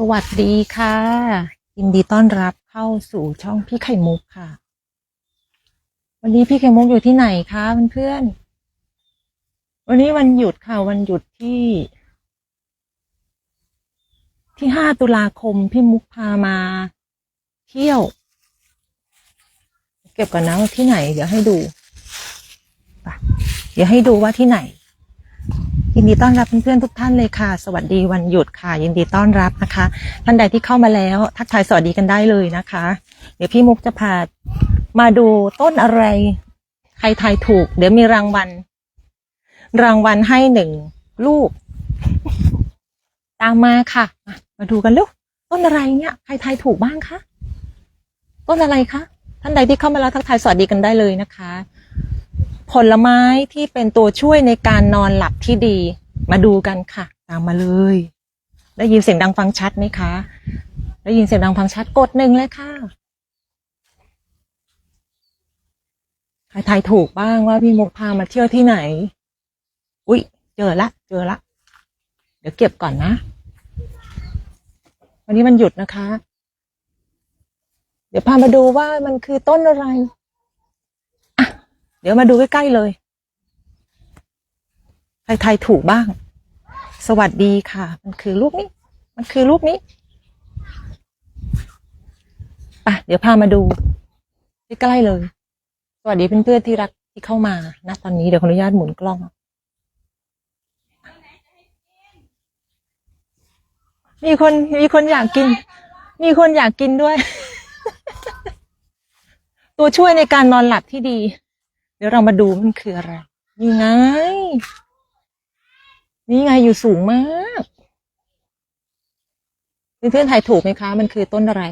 สวัสดีค่ะ ยินดีต้อนรับเข้าสู่ช่องพี่ไข่มุกค่ะ วันนี้พี่ไข่มุกอยู่ที่ไหนคะเพื่อนๆวันนี้วันหยุดค่ะ วันหยุดที่ ที่ห้าตุลาคมพี่มุกพามา เที่ยว เก็บก่อนนะว่าที่ไหน เดี๋ยวให้ดูไปเดี๋ยวให้ดูว่าที่ไหน ยินดีต้อนรับเพื่อนๆทุกท่านเลยค่ะ สวัสดีวันหยุดค่ะ ยินดีต้อนรับนะคะ ท่านใดที่เข้ามาแล้วทักทายสวัสดีกันได้เลยนะคะ เดี๋ยวพี่มุกจะพามาดูต้นอะไร ใครทายถูก เดี๋ยวมีรางวัล รางวัลให้หนึ่งลูก ตามมาค่ะ มาดูกันเร็วต้นอะไรเนี่ยใครทายถูกบ้างคะต้นอะไรคะท่านใดที่เข้ามาแล้วทักทายสวัสดีกันได้เลยนะคะ ผลไม้ที่เป็นตัวช่วยในการนอนหลับที่ดี มาดูกันค่ะ ตามมาเลย ได้ยินเสียงดังฟังชัดไหมคะ ได้ยินเสียงดังฟังชัดกดหนึ่งเลยค่ะใครทายถูกบ้างว่าพี่มุกพามาเที่ยวที่ไหน อุ๊ย เจอละ เจอละ เดี๋ยวเก็บก่อนนะ วันนี้มันหยุดนะคะ เดี๋ยวพามาดูว่ามันคือต้นอะไร ดี๋ยวมาดูใกล้ ๆ เลย ใครทายถูกบ้าง สวัสดีค่ะ มันคือลูกนี้ มันคือลูกนี้ไปเดี๋ยวพามาดูใกล้ๆเลย สวัสดีเพื่อนๆที่รักที่เข้ามานะตอนนี้เดี๋ยวขออนุญาตหมุนกล้อง มีคนมีคนอยากกิน มีคนอยากกินด้วย ตัวช่วยในการนอนหลับที่ดี เดี๋ยวเรามาดูมันคืออะไร นี่ไง นี่ไงอยู่สูงมากเพื่อนๆถ่ายถูกไหมคะ มันคือต้นอะไร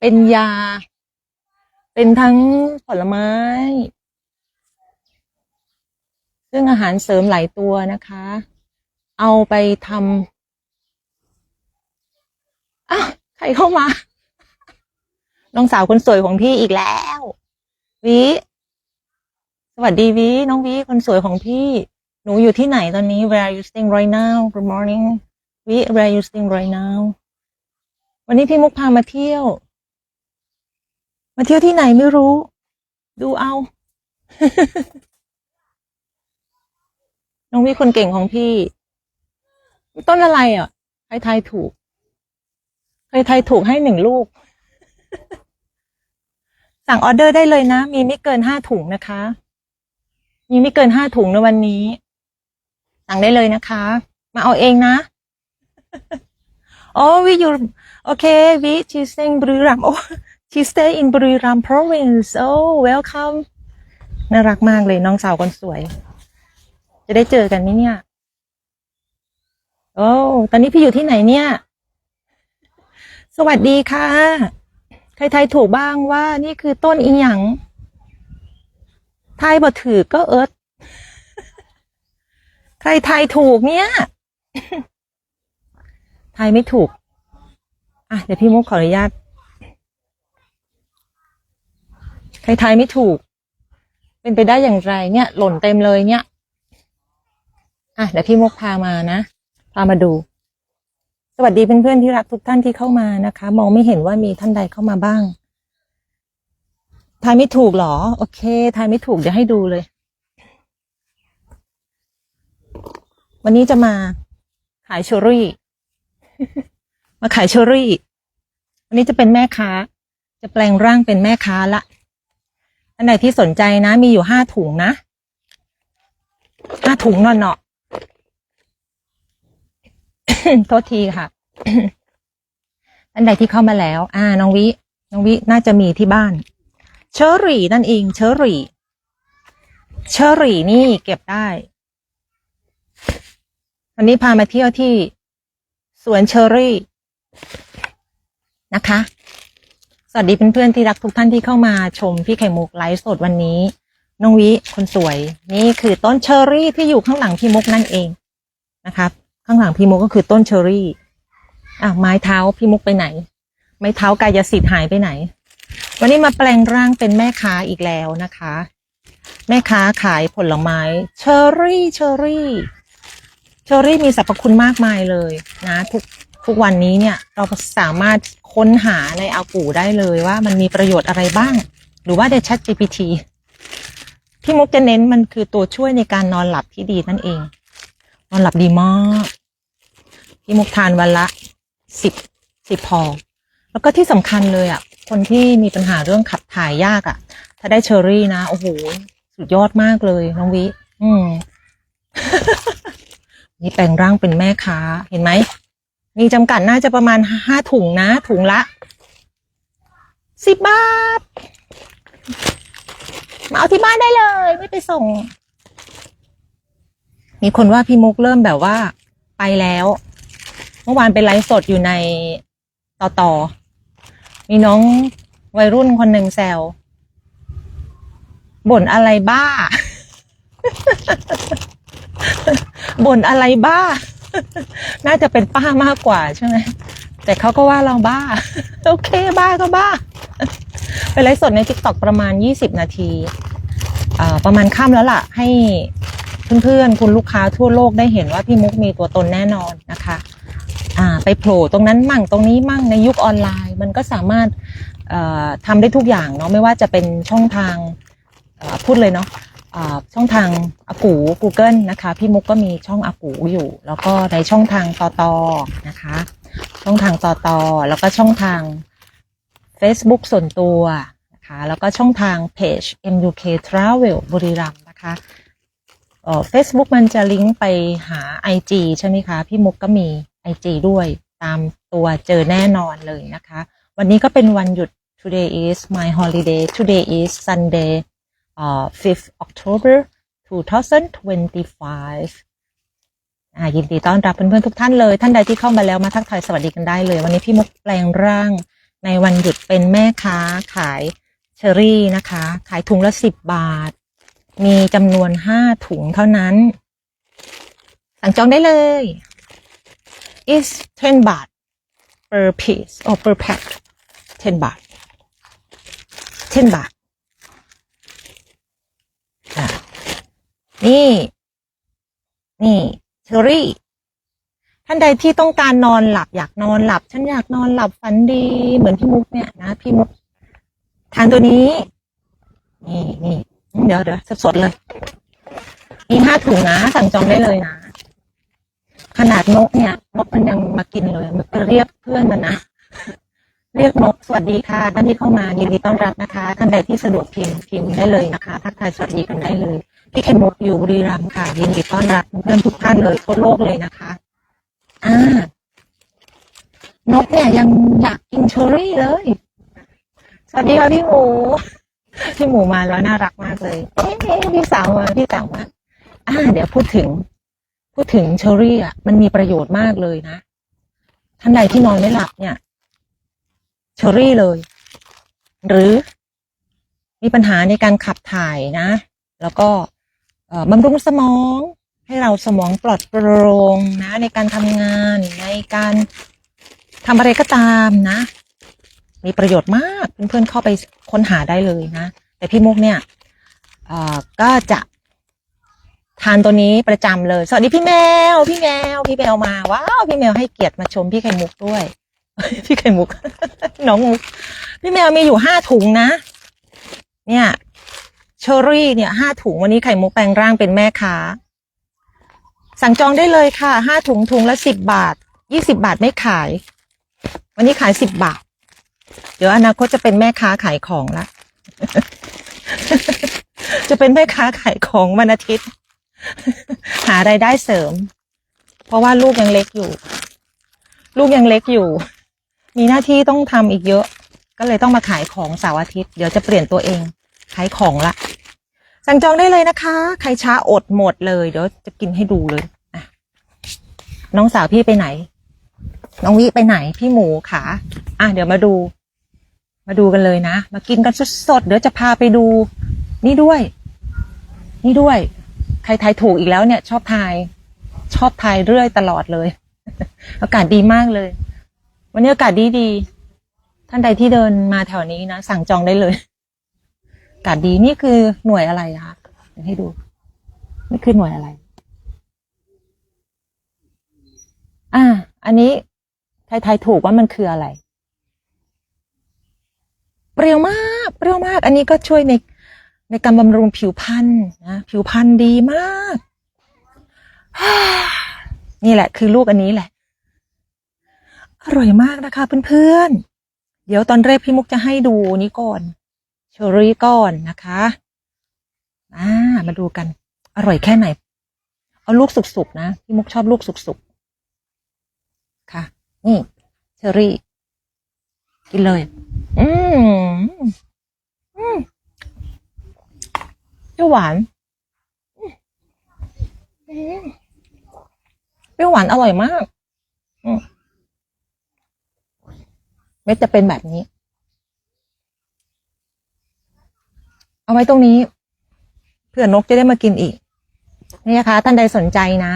เป็นยา เป็นทั้งผลไม้ ซึ่งอาหารเสริมหลายตัวนะคะ เอาไปทำอ้าวใครเข้ามา น้องสาวคนสวยของพี่อีกแล้ว วิสวัสดีวิน้องวิคนสวยของพี่ หนูอยู่ที่ไหนตอนนี้ Where are you staying right now Good morning วิ Where are you staying right now วันนี้พี่มุกพามาเที่ยว มาเที่ยวที่ไหนไม่รู้ ดูเอา น้องวิคนเก่งของพี่ ต้นอะไรอะใครทายถูกใครทายถูกให้หนึ่งลูก สั่งออเดอร์ได้เลยนะ มีไม่เกินห้าถุงนะคะ มีไม่เกินห้าถุงในวันนี้ สั่งได้เลยนะคะ มาเอาเองนะโอ้วิอยู่โอเควิชีสเซงบริรัมโอ้ชีสเตอินบริรัม province โอ้ welcome น่ารักมากเลยน้องสาวคนสวย จะได้เจอกันไหมเนี่ย โอ้ตอนนี้พี่อยู่ที่ไหนเนี่ย สวัสดีค่ะ ใครทายถูกบ้างว่านี่คือต้นอีหยังไทยบ่ถือก็เอิร์ธใครทายถูกเนี่ยไทยไม่ถูก อะเดี๋ยวพี่มุกขออนุญาตใครทายไม่ถูก เป็นไปได้อย่างไร เนี่ย หล่นเต็มเลยเนี่ย อะเดี๋ยวพี่มุกพามานะ พามาดู สวัสดีเพื่อนๆที่รักทุกท่านที่เข้ามานะคะ มองไม่เห็นว่ามีท่านใดเข้ามาบ้างทายไม่ถูกหรอ โอเคทายไม่ถูกเดี๋ยวให้ดูเลย วันนี้จะมาขายเชอรี่ มาขายเชอรี่ วันนี้จะเป็นแม่ค้า จะแปลงร่างเป็นแม่ค้าละท่านใดที่สนใจนะ มีอยู่ห้าถุงนะห้าถุงนาะเนาะ โทษทีค่ะท่านใดที่เข้ามาแล้ว อ่า น้องวิ น้องวิน่าจะมีที่บ้าน เชอรี่นั่นเอง เชอรี่ เชอรี่นี่เก็บได้ วันนี้พามาเที่ยวที่สวนเชอรี่นะคะ สวัสดีเพื่อนๆที่รักทุกท่านที่เข้ามาชมพี่ไข่มุกไลฟ์สดวันนี้ น้องวิคนสวย นี่คือต้นเชอรี่ที่อยู่ข้างหลังพี่มุกนั่นเองนะครับ ข้างหลังพี่มุกก็คือต้นเชอรี่อะไม้เท้าพี่มุกไปไหน ไม้เท้ากายสิทธิ์หายไปไหน วันนี้มาแปลงร่างเป็นแม่ค้าอีกแล้วนะคะ แม่ค้าขายผลไม้เชอรี่เชอรี่เชอรี่มีสรรพคุณมากมายเลยนะทุกทุกวันนี้เนี่ยเราสามารถค้นหาในอากูได้เลยว่ามันมีประโยชน์อะไรบ้าง หรือว่าใน Chat GPT พี่มุกจะเน้นมันคือตัวช่วยในการนอนหลับที่ดีนั่นเอง นอนหลับดีมาก พี่มุกทานวันละสิบสิบพอ แล้วก็ที่สำคัญเลยอะ คนที่มีปัญหาเรื่องขับถ่ายยากอะ ถ้าได้เชอรี่นะ โอ้โห สุดยอดมากเลยน้องวิ อืม นี่แปลงร่างเป็นแม่ค้า เห็นไหม มีจำกัดน่าจะประมาณห้าถุงนะ ถุงละสิบบาท มาเอาที่บ้านได้เลย ไม่ไปส่ง มีคนว่าพี่มุกเริ่มแบบว่าไปแล้ว มื่อวานเป็นไลฟ์สดอยู่ในต่อต่อมีน้องวัยรุ่นคนหนึ่งแซวบ่นอะไรบ้า บ่นอะไรบ้า น่าจะเป็นป้ามากกว่าใช่ไหม แต่เขาก็ว่าเราบ้า โอเคบ้าก็บ้าเป็นไลฟ์สดใน t ิ k t o k ประมาณ20นาที ประมาณค่ำแล้วล่ะ ให้เพื่อนๆ คุณลูกค้าทั่วโลกได้เห็นว่าพี่มุกมีตัวตนแน่นอนนะคะ ไปโผล่ตรงนั้นมั่งตรงนี้มั่งในยุคออนไลน์ มันก็สามารถเอ่อทำได้ทุกอย่างเนาะไม่ว่าจะเป็นช่องทางพูดเลยเนาะช่องทางอากู Google นะคะ พี่มุกก็มีช่องอากูอยู่ แล้วก็ในช่องทางตอตอนะคะ ช่องทางตอตอแล้วก็ช่องทาง Facebook ส่วนตัวนะคะแล้วก็ช่องทางเพจ MUK Travel บุรีรัมย์นะคะเอ่อ Facebook มันจะลิงก์ไปหา IG ใช่ไหมคะ พี่มุกก็มี IG ด้วย ตามตัวเจอแน่นอนเลยนะคะ วันนี้ก็เป็นวันหยุด Today is my holiday Today is Sunday เอ่อ 5th October 2025อ่ายินดีต้อนรับเพื่อนๆทุกท่านเลย ท่านใดที่เข้ามาแล้วมาทักทายสวัสดีกันได้เลย วันนี้พี่มุกแปลงร่างในวันหยุดเป็นแม่ค้าขายเชอรี่นะคะ ขายถุงละสิบบาท มีจำนวนห้าถุงเท่านั้น สั่งจองได้เลย is 10 บาท per piece or per pack 10 บาท 10 บาท นี่ นี่เชอรี่ ท่านใดที่ต้องการนอนหลับอยากนอนหลับ ฉันอยากนอนหลับฝันดี เหมือนพี่มุกเนี่ยนะ พี่มุก ทานตัวนี้ นี่นี่เดี๋ยวเดี๋ยวสดๆเลย มีห้าถุงนะ สั่งจองได้เลยนะ นาดนกเนี่ยนกมันยังมากินเลยมันไปเรียกเพื่อนมันนะเรียกนกสวัสดีค่ะท่านที่เข้ามายินดีต้อนรับนะคะท่านใดที่สะดวกพิมพ์พิมพ์ได้เลยนะคะทักทายสวัสดีกันได้เลยพี่เคนมุกอยู่บุรีรัมย์ค่ะยินดีต้อนรับเพื่อนทุกท่านเลยทั่วโลกเลยนะคะอ่านกเนี่ยยังอยากกินเชอรี่เลย สวัสดีค่ะพี่หมูพี่หมูมาแล้วน่ารักมากเลยเอ๊ะพี่สาวมาพี่สาวมาอ่า เดี๋ยวพูดถึง พูดถึงเชอรี่อะมันมีประโยชน์มากเลยนะ ท่านใดที่นอนไม่หลับเนี่ย เชอรี่เลย หรือมีปัญหาในการขับถ่ายนะ แล้วก็บำรุงสมอง ให้เราสมองปลอดโปร่งนะ ในการทำงานในการทำอะไรก็ตามนะ มีประโยชน์มากเพื่อนๆเข้าไปค้นหาได้เลยนะ แต่พี่มุกเนี่ยก็จะ ทานตัวนี้ประจำเลย สวัสดีพี่แมว พี่แมว พี่แมวมา ว้าว พี่แมวให้เกียรติมาชมพี่ไข่มุกด้วย พี่ไข่มุก น้องมุก พี่แมวมีอยู่ห้าถุงนะ เนี่ยเชอรี่เนี่ยห้าถุงวันนี้ไข่มุกแปลงร่างเป็นแม่ค้า สั่งจองได้เลยค่ะห้าถุงถุงละสิบบาทยี่สิบาทไม่ขาย วันนี้ขายสิบบาท เดี๋ยวอนาคตจะเป็นแม่ค้าขายของละจะเป็นแม่ค้าขายของวันอาทิตย์ หารายได้เสริม เพราะว่าลูกยังเล็กอยู่ ลูกยังเล็กอยู่ มีหน้าที่ต้องทำอีกเยอะ ก็เลยต้องมาขายของเสาร์อาทิตย์ เดี๋ยวจะเปลี่ยนตัวเอง ขายของละ สั่งจองได้เลยนะคะ ใครช้าอดหมดเลย เดี๋ยวจะกินให้ดูเลยน้องสาวพี่ไปไหน น้องวิไปไหน พี่หมูขาอะเดี๋ยวมาดู มาดูกันเลยนะ มากินกันสดๆ เดี๋ยวจะพาไปดู นี่ด้วย นี่ด้วย ใครทายถูกอีกแล้วเนี่ยชอบทาย ชอบทายเรื่อยตลอดเลย อากาศดีมากเลย วันนี้อากาศดีดีท่านใดที่เดินมาแถวนี้นะ สั่งจองได้เลย อากาศดีนี่คือหน่วยอะไรคะเดี๋ยวให้ดูนี่คือหน่วยอะไร อ่า อันนี้ทายทายถูกว่ามันคืออะไร เปรี้ยวมาก เปรี้ยวมาก อันนี้ก็ช่วยใน ในการบำรุงผิวพรรณนะ ผิวพรรณดีมาก นี่แหละ คือลูกอันนี้แหละ อร่อยมากนะคะเพื่อนๆ เดี๋ยวตอนแรกพี่มุกจะให้ดูนี้ก่อนเชอรี่ก่อนนะคะอ่ามาดูกัน อร่อยแค่ไหน เอาลูกสุกๆนะ พี่มุกชอบลูกสุกๆ ค่ะ นี่ เชอรี่ กินเลย อืมอืม เปรี้ยวหวานอืมอืมเปรี้ยวหวานอร่อยมากอืมเม็ดจะเป็นแบบนี้ เอาไว้ตรงนี้เพื่อนกจะได้มากินอีก นี่นะคะ ท่านใดสนใจนะ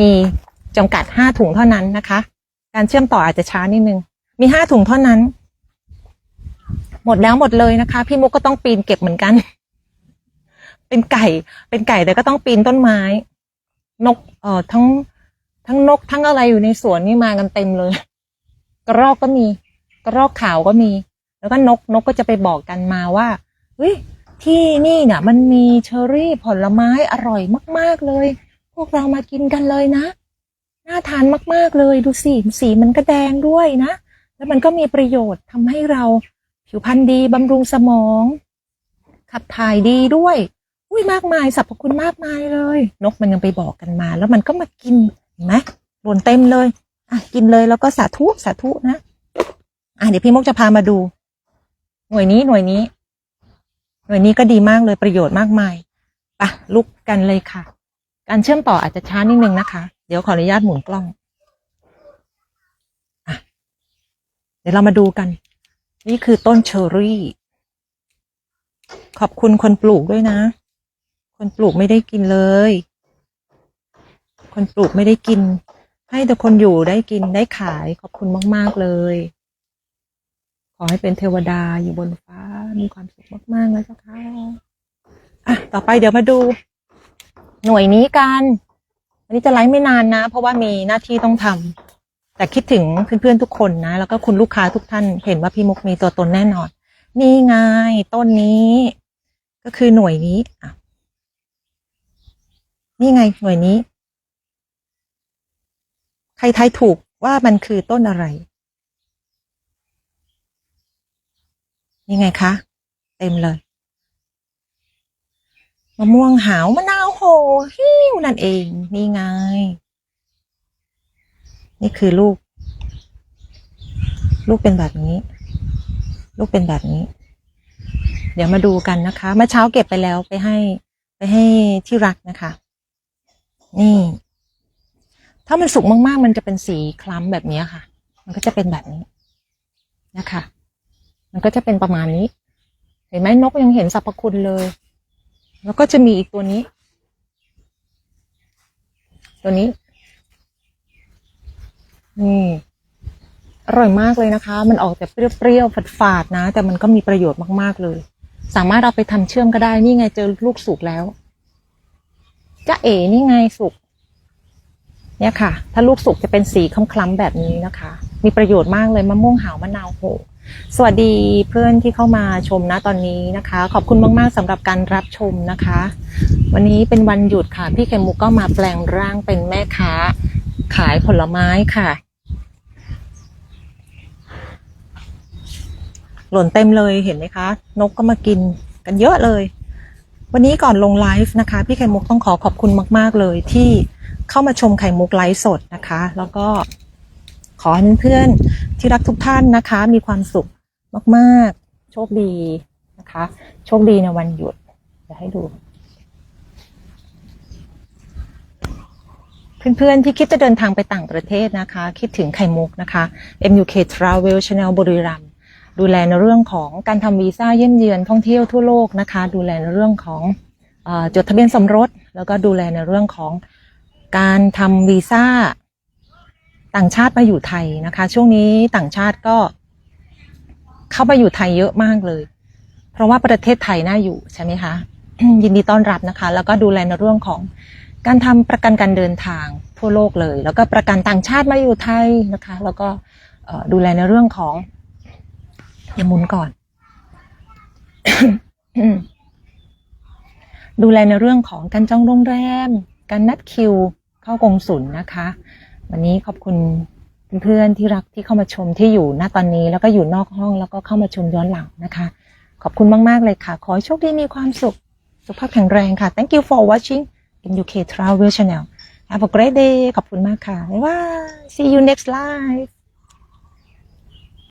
มีจำกัดห้าถุงเท่านั้นนะคะ การเชื่อมต่ออาจจะช้านิดนึง มีห้าถุงเท่านั้น หมดแล้วหมดเลยนะคะ พี่มุกก็ต้องปีนเก็บเหมือนกัน เป็นไก่ เป็นไก่แต่ก็ต้องปีนต้นไม้ นก เอ่อทั้ง ทั้งนกทั้งอะไรอยู่ในสวนนี่มากันเต็มเลย กระรอกก็มี กระรอกขาวก็มี แล้วก็นกนกก็จะไปบอกกันมาว่าเฮ้ยที่นี่เนี่ยมันมีเชอร์รี่ผลไม้อร่อยมาก ๆเลย พวกเรามากินกันเลยนะน่าทานมาก ๆ เลยดูสิสีมันก็แดงด้วยนะ แล้วมันก็มีประโยชน์ทำให้เราผิวพรรณดีบำรุงสมอง ขับถ่ายดีด้วย อุ้ยมากมายสรรพคุณมากมายเลย นกมันยังไปบอกกันมา แล้วมันก็มากินเห็นไหมหล่นเต็มเลย อะกินเลยแล้วก็สาธุสาธุนะอะเดี๋ยวพี่มกจะพามาดู หน่วยนี้หน่วยนี้ หน่วยนี้ก็ดีมากเลยประโยชน์มากมายปะลุกกันเลยค่ะ การเชื่อมต่ออาจจะช้านิดนึงนะคะ เดี๋ยวขออนุญาตหมุนกล้องอะเดี๋ยวเรามาดูกัน นี่คือต้นเชอรี่ ขอบคุณคนปลูกด้วยนะ คนปลูกไม่ได้กินเลย คนปลูกไม่ได้กิน ให้แต่คนอยู่ได้กินได้ขายขอบคุณมาก ๆ เลย ขอให้เป็นเทวดาอยู่บนฟ้ามีความสุขมากๆนะเจ้าค่ะอะต่อไปเดี๋ยวมาดู หน่วยนี้กันวันนี้จะไลฟ์ไม่นานนะ เพราะว่ามีหน้าที่ต้องทำแต่คิดถึงเพื่อนๆทุกคนนะ แล้วก็คุณลูกค้าทุกท่านเห็นว่าพี่มุกมีตัวตนแน่นอน นี่ไงต้นนี้ ก็คือหน่วยนี้อะ นี่ไงหน่วยนี้ ใครทายถูกว่ามันคือต้นอะไร นี่ไงคะ เต็มเลยมะม่วงหาวมะนาวโหหิ้วนั่นเอง นี่ไง นี่คือลูก ลูกเป็นแบบนี้ ลูกเป็นแบบนี้ เดี๋ยวมาดูกันนะคะ เมื่อเช้าเก็บไปแล้วไปให้ ไปให้ที่รักนะคะ นี่ ถ้ามันสุกมากๆ มันจะเป็นสีคล้ำแบบนี้ค่ะ มันก็จะเป็นแบบนี้นะคะ มันก็จะเป็นประมาณนี้ เห็นไหมนกยังเห็นสรรพคุณเลย แล้วก็จะมีอีกตัวนี้ ตัวนี้นี่อร่อยมากเลยนะคะ มันออกแต่เปรี้ยวๆฝาดๆนะ แต่มันก็มีประโยชน์มากๆเลย สามารถเอาไปทำเชื่อมก็ได้ นี่ไงเจอลูกสุกแล้ว จ้าเอ๋นี่ไงสุกเนี่ยค่ะ ถ้าลูกสุกจะเป็นสีคล้ำๆแบบนี้นะคะ มีประโยชน์มากเลยมะม่วงหาวมะนาวโหสวัสดีเพื่อนที่เข้ามาชมนะตอนนี้นะคะ ขอบคุณมากๆสำหรับการรับชมนะคะ วันนี้เป็นวันหยุดค่ะ พี่ไข่มุกก็มาแปลงร่างเป็นแม่ค้า ขายผลไม้ค่ะ หล่นเต็มเลยเห็นไหมคะ นกก็มากินกันเยอะเลย วันนี้ก่อนลงไลฟ์นะคะ พี่ไข่มุกต้องขอขอบคุณมาก ๆ เลยที่เข้ามาชมไข่มุกไลฟ์สดนะคะ แล้วก็ขอให้เพื่อนๆที่รักทุกท่านนะคะ มีความสุขมากๆ โชคดีนะคะ โชคดีในวันหยุดเดี๋ยวให้ดู เพื่อนๆที่คิดจะเดินทางไปต่างประเทศนะคะ คิดถึงไข่มุกนะคะ MUK Travel Channel บุรีรัม ดูแลในเรื่องของการทำวีซ่าเยี่ยมเยือนท่องเที่ยวทั่วโลกนะคะ ดูแลในเรื่องของอจดทะเบียนสมรส แล้วก็ดูแลในเรื่องของการทำวีซ่าต่างชาติมาอยู่ไทยนะคะ ช่วงนี้ต่างชาติก็เข้ามาอยู่ไทยเยอะมากเลย เพราะว่าประเทศไทยน่าอยู่ใช่ไหมคะยินดีต้อนรับนะคะ แล้วก็ดูแลในเรื่องของการทำประกันการเดินทางทั่วโลกเลย แล้วก็ประกันต่างชาติมาอยู่ไทยนะคะ แล้วก็ดูแลในเรื่องของ อย่าหมุนก่อน ดูแลในเรื่องของการจองโรงแรม การนัดคิว เข้ากงสุลนะคะ วันนี้ขอบคุณเพื่อนที่รักที่เข้ามาชมที่อยู่ณตอนนี้ แล้วก็อยู่นอกห้องแล้วก็เข้ามาชมย้อนหลังนะคะ ขอบคุณมาก ๆ เลยค่ะ ขอให้โชคดีมีความสุข สุขภาพแข็งแรงค่ะ thank you for watching MUK Travel Channel have a great day ขอบคุณมากค่ะบ๊ายบาย see you next live